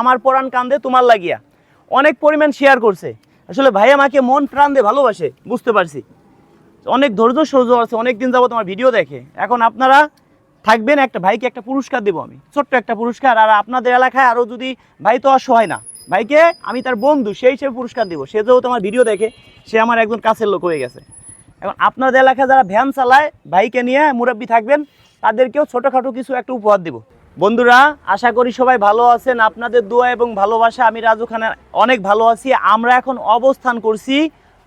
আমার পরাণ কান্দে তোমার লাগিয়া। অনেক পরিমাণ শেয়ার করছে। আসলে ভাই আমাকে মন প্রাণ দিয়ে ভালোবাসে, বুঝতে পারছি। অনেক ধৈর্য সহ্য আছে অনেক দিন যাব তোমার ভিডিও দেখে। এখন আপনারা থাকবেন একটা ভাইকে একটা পুরস্কার দেবো আমি, ছোট্ট একটা পুরস্কার। আর আপনাদের এলাকায় আরও যদি ভাই তো অসহায় না, ভাইকে আমি তার বন্ধু, সেই হিসেবে পুরস্কার দিব। সে যেহেতু আমার ভিডিও দেখে, সে আমার একজন কাছের লোক হয়ে গেছে। এখন আপনাদের এলাকায় যারা ভ্যান চালায়, ভাইকে নিয়ে মুরব্বী থাকবেন, তাদেরকেও ছোটোখাটো কিছু একটা উপহার দিব। বন্ধুরা, আশা করি সবাই ভালো আছেন। আপনাদের দোয়া এবং ভালোবাসা, আমি রাজু খানের অনেক ভালো আছি। আমরা এখন অবস্থান করছি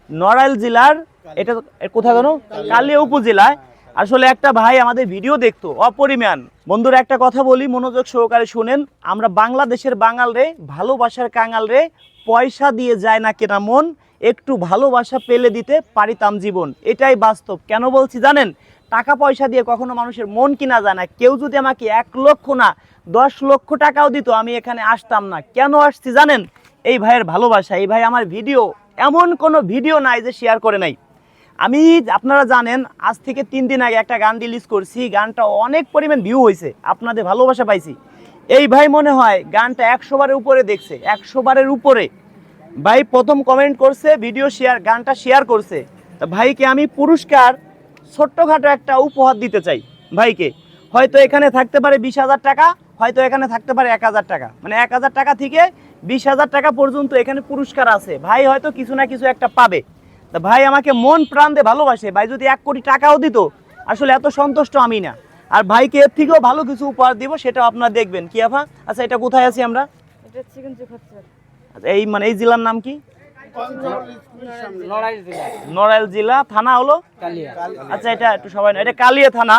নড়াইল জেলার, এটা কোথায় জানো? কালিয়া উপজেলায়। আসলে একটা ভাই আমাদের ভিডিও দেখতো, অপরিমাণ। বন্ধুরা, একটা কথা বলি, মনোযোগ সহকারে শুনেন। আমরা বাংলাদেশের বাঙাল রে ভালোবাসার কাঙাল রে পয়সা দিয়ে যায় না কেনা মন, একটু ভালোবাসা পেলে দিতে পারিতাম জীবন। এটাই বাস্তব। কেন বলছি জানেন? টাকা পয়সা দিয়ে কখনো মানুষের মন কিনা যায় না। কেউ যদি আমাকে এক লক্ষ না, দশ লক্ষ টাকাও দিত, আমি এখানে আসতাম না। কেন আসছি জানেন? এই ভাইয়ের ভালোবাসা, এই ভাই আমার ভিডিও, এমন কোনো ভিডিও নাই যে শেয়ার করে নাই। আমি, আপনারা জানেন, আজ থেকে তিন দিন আগে একটা গান রিলিজ করছি, গানটা অনেক পরিমাণ ভিউ হয়েছে, আপনাদের ভালোবাসা পাইছি। এই ভাই মনে হয় গানটা একশো বারের উপরে দেখছে, একশো বারের উপরে। ভাই প্রথম কমেন্ট করছে ভিডিও শেয়ার গানটা শেয়ার করছে। ভাইকে আমি পুরস্কার ছোট্টখাটো একটা উপহার দিতে চাই ভাইকে। হয়তো এখানে থাকতে পারে বিশ হাজার টাকা হয়তো এখানে থাকতে পারে এক হাজার টাকা। মানে এক হাজার টাকা থেকে বিশ হাজার টাকা পর্যন্ত এখানে পুরস্কার আছে। ভাই হয়তো কিছু না কিছু একটা পাবে। তা ভাই আমাকে মন প্রাণ দিয়ে ভালোবাসে। ভাই যদি এক কোটি টাকাও দিত আসলে এত সন্তুষ্ট আমি না। আর ভাইকে এর থেকেও ভালো কিছু উপহার দিব সেটা আপনারা দেখবেন। কি আফা? আচ্ছা এটা কোথায় আছি আমরা? এটা চিকেন আচ্ছা, এই মানে এই জেলার নাম কি? নড়াইল জেলা। থানা হলো? আচ্ছা এটা একটু সবাই এটা কালিয়া থানা।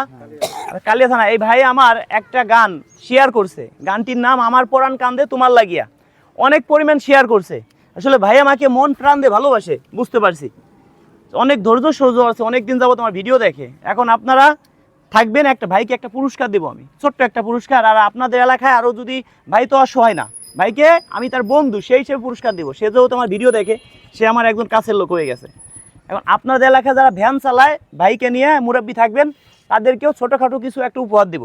কালিয়া থানা। এই ভাই আমার একটা গান শেয়ার করছে। গানটির নাম আমার পরাণ কান্দে তোমার লাগিয়া। অনেক পরিমাণ শেয়ার করছে। আসলে ভাই আমাকে মন প্রাণ দিয়ে ভালোবাসে বুঝতে পারছি। অনেক ধৈর্য সহ্য আছে অনেক দিন যাব তোমার ভিডিও দেখে। এখন আপনারা থাকবেন একটা ভাইকে একটা পুরস্কার দেবো আমি। ছোট্ট একটা পুরস্কার। আর আপনাদের এলাকায় আরও যদি ভাই তো অসহায় না ভাইকে আমি তার বন্ধু সেই হিসেবে পুরস্কার দিব। সে যেহেতু আমার ভিডিও দেখে সে আমার একজন কাছের লোক হয়ে গেছে। এখন আপনাদের এলাকায় যারা ভ্যান চালায় ভাইকে নিয়ে মুরব্বী থাকবেন তাদেরকেও ছোটোখাটো কিছু একটা উপহার দিব।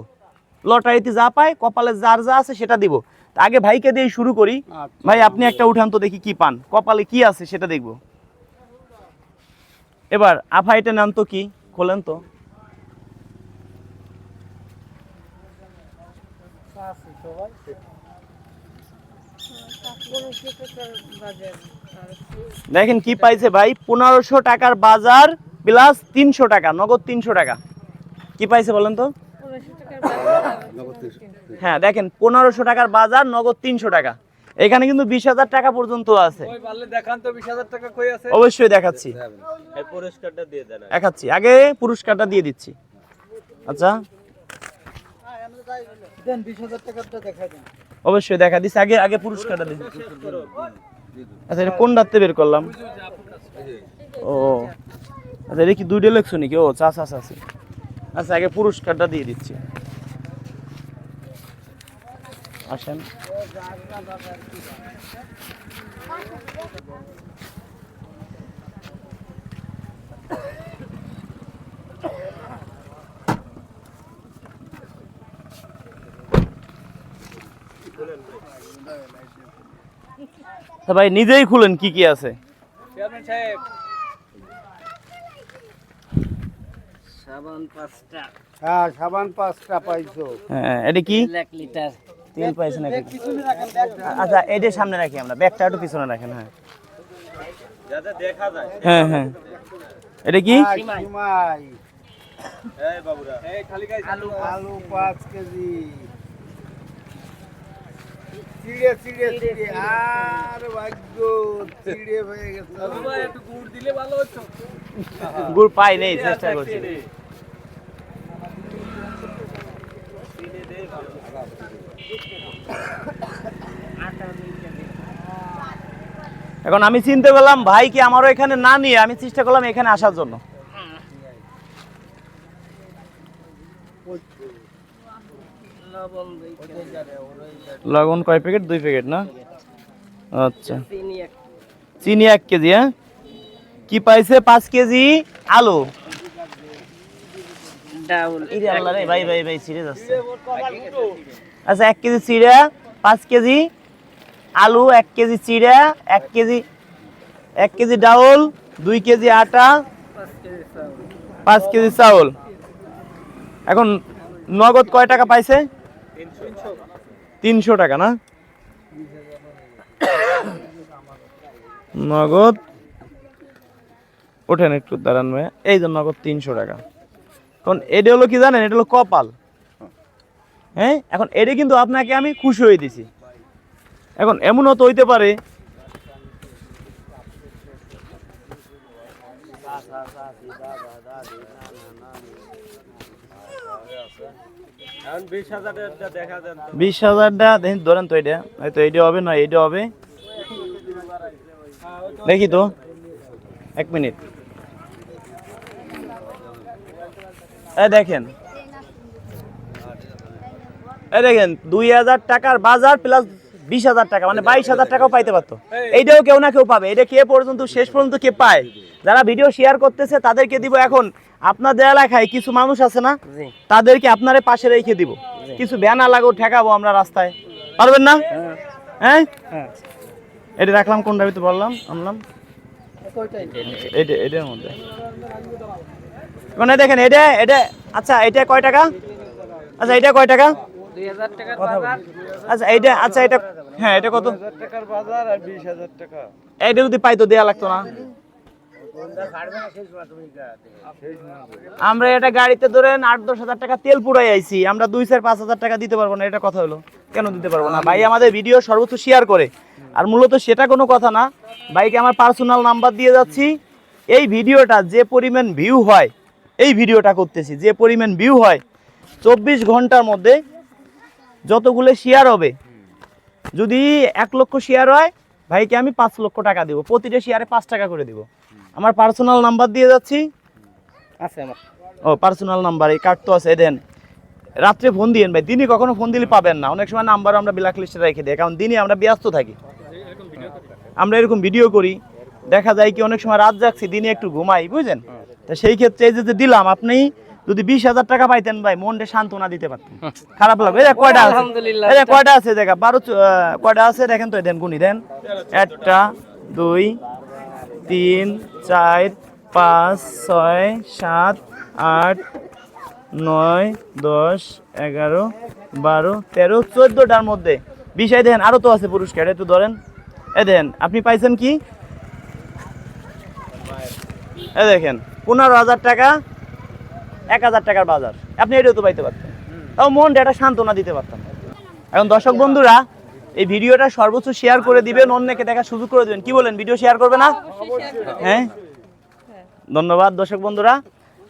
লটারিতে যা পায় কপালে যার যা আছে সেটা দিব। তা আগে ভাইকে দিয়ে শুরু করি। ভাই আপনি একটা উঠান তো দেখি কি পান। কপালে কি আছে সেটা দেখব। এবার আফা এটা নেন তো কি? খোলেন তো। দেখেন কি পাইছে ভাই পনেরোশো টাকার বাজার প্লাস তিনশো টাকা নগদ তিনশো টাকা। কি পাইছে বলেন তো? হ্যাঁ দেখেন পনেরোশো টাকার বাজার নগদ তিনশো টাকা। এখানে কিন্তু বিশ হাজার টাকা পর্যন্ত আছে। ওই পারলে দেখান তো বিশ হাজার টাকা কই আছে? অবশ্যই দেখাচ্ছি। এই পুরস্কারটা দিয়ে দেন দেখাচ্ছি। আগে পুরস্কারটা দিয়ে দিচ্ছি। আচ্ছা। দেন বিশ হাজার টাকাটা দেখাই দেন। অবশ্যই দেখা দিচ্ছি আগে আগে পুরস্কারটা দিচ্ছি আচ্ছা এটা কোন রাত্রে বের করলাম? ও। আচ্ছা এটা কি দুইটা লেখছো নাকি? ও চা চা চা আচ্ছা আগে পুরস্কারটা দিয়ে দিচ্ছি। আসেন। ভাই নিজেই খুলেন কি কি আছে? চেয়ারম্যান সাহেব। সাবান পাঁচটা। হ্যাঁ সাবান পাঁচটা পাইছো। হ্যাঁ এটা কি? এক লিটার। তেল পাইছে আচ্ছা এটার সামনে রাখি আমরা ব্যাগটা একটু পিছনে রাখেন হ্যাঁ। যাতে দেখা যায়। হ্যাঁ হ্যাঁ। এটা কি? সিমাই। এই বাবুরা। এই খালি আলু আলু পাঁচ কেজি। চিড়ে চিড়ে চিড়ে আর ভাগ্য চিড়ে হয়ে গেছে। ভাই একটু গুড় দিলে ভালো হতো। গুড় পাই নেই চেষ্টা করছি। এখন আমি চিনতে পেলাম ভাই কি আমারও এখানে না নিয়ে আমি চেষ্টা করলাম এখানে আসার জন্য। লবণ কয় প্যাকেট? দুই প্যাকেট না? আচ্ছা। চিনি এক কেজি। হ্যাঁ? কি পাইছে? পাঁচ কেজি আলু। ভাই ভাই আচ্ছা এক কেজি চিড়া পাঁচ কেজি আলু এক কেজি চিড়া এক কেজি এক কেজি ডাউল দুই কেজি আটা পাঁচ কেজি চাউল। এখন নগদ কয় টাকা পাইছে? তিনশো টাকা না? নগদ। ওঠেন একটু, দাঁড়ান ভাইয়া। এই যে নগদ তিনশো টাকা। এখন এটা হলো কি জানেন? এটা হলো কপাল। হ্যাঁ? এখন এটা কিন্তু আপনাকে আমি খুশি হয়ে দিছি। এখন এমনও তো হইতে পারে। বিশ হাজারটা দেখেন ধরেন তো এটা হয়তো এইটা হবে না, এইটা হবে। দেখি তো। এক মিনিট। এই দেখেন। এই দেখেন, দুই হাজার টাকার বাজার প্লাস বিশ হাজার টাকা মানে বাইশ হাজার টাকাও পাইতে পারতো। এইটাও কেউ না কেউ পাবে। এটা কে পর্যন্ত শেষ পর্যন্ত কে পায়? যারা ভিডিও শেয়ার করতেছে তাদেরকে দিব এখন। আপনাদের এলাকায় কিছু মানুষ আছে না? তাদেরকে আপনারে পাশে রেখে দিব। কিছু ব্যানা লাগো ঠেকাবো আমরা রাস্তায়। পারবেন না? হ্যাঁ। হ্যাঁ? এটা রাখলাম কোনটা ভিতরে বললাম আনলাম। এটা এটার মধ্যে। মানে দেখেন এটা এটা আচ্ছা এটা কয় টাকা? আচ্ছা এটা কয় টাকা? আচ্ছা এইটা আচ্ছা এটা হ্যাঁ এটা কত? টাকার বাজার আর বিশ হাজার টাকা। এইটা যদি পাইতো দেয়া লাগতো না? আমরা এটা গাড়িতে ধরেন আট দশ হাজার টাকা তেল পুরাই আইছি। আমরা দুই চার পাঁচ হাজার টাকা দিতে পারব না। এটা কথা হলো। কেন দিতে পারব না? ভাই আমাদের ভিডিও সর্বোচ্চ শেয়ার করে। আর মূলত সেটা কোনো কথা না। ভাইকে আমার পার্সোনাল নাম্বার দিয়ে যাচ্ছি। এই ভিডিওটা যে পরিমাণ ভিউ হয় এই ভিডিওটা করতেছি। যে পরিমাণ ভিউ হয় চব্বিশ ঘণ্টার মধ্যে যতগুলো শেয়ার হবে। যদি এক লক্ষ শেয়ার হয় ভাইকে আমি পাঁচ লক্ষ টাকা দেবো। প্রতিটা শেয়ারে পাঁচ টাকা করে দিব। আমার পার্সোনাল নাম্বার দিয়ে যাচ্ছি। আছে আমার। ও পার্সোনাল নাম্বার এই কার্ড তো আছে দেন। রাত্রে ফোন দিয়েন ভাই। দিনই কখনো ফোন দিলে পাবেন না। অনেক সময় নাম্বার আমরা ব্ল্যাক লিস্টে রেখে দিই। কারণ দিনই আমরা ব্যস্ত থাকি। আমরা এরকম ভিডিও করি। দেখা যায় কি অনেক সময় রাত জাগছি দিনে একটু ঘুমাই বুঝলেন? তা সেই ক্ষেত্রে এই যে দিলাম আপনি যদি বিশ হাজার টাকা পাইতেন ভাই মনটা সান্ত্বনা দিতে পারতেন। খারাপ লাগবে। যে কয়টা আছে। কয়টা আছে? দেখা বারো কয়টা আছে? দেখেন তো দেন গুনি দেন। একটা দুই তিন চার পাঁচ ছয় সাত আট নয় দশ এগারো বারো তেরো চোদ্দোটার মধ্যে। বিষয় দেখেন আরও তো আছে পুরস্কার একটু ধরেন। এ দেখেন আপনি পাইছেন কি? এ দেখেন পনেরো হাজার টাকা এক হাজার টাকার বাজার। আপনি এটাও তো পাইতে পারতেন। তাও মন একটা সান্ত্বনা দিতে পারতাম। এখন দর্শক বন্ধুরা, এই ভিডিওটা সর্বোচ্চ শেয়ার করে দিবেন, অন্যকে দেখার সুযোগ করে দিবেন। কি বলেন ভিডিও শেয়ার করবে না? হ্যাঁ? ধন্যবাদ দর্শক বন্ধুরা।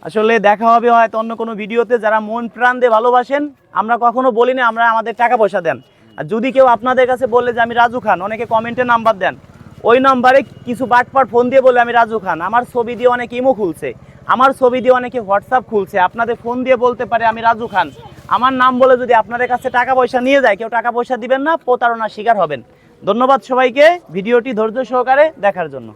আসলে দেখা হবে হয়তো অন্য কোনো ভিডিওতে। যারা মন প্রাণ দিয়ে ভালোবাসেন, আমরা কখনো বলি না আমরা আমাদের টাকা পয়সা দেন। আর যদি কেউ আপনাদের কাছে বলে যে, আমি রাজু খান, অনেকে কমেন্টে নাম্বার দেন। ওই নাম্বারে কিছু বাটপাট ফোন দিয়ে বলে, আমি রাজু খান। আমার ছবি দিয়ে অনেক ইমো খুলছে। আমার ছবি দিয়ে অনেকে হোয়াটসঅ্যাপ খুলছে, আপনাদের ফোন দিয়ে বলতে পারে আমি রাজু খান। আমার নাম বলে যদি আপনাদের কাছে টাকা পয়সা নিয়ে যায়, কেউ টাকা পয়সা দিবেন না, প্রতারণার শিকার হবেন। ধন্যবাদ সবাইকে, ভিডিওটি ধৈর্য সহকারে দেখার জন্য।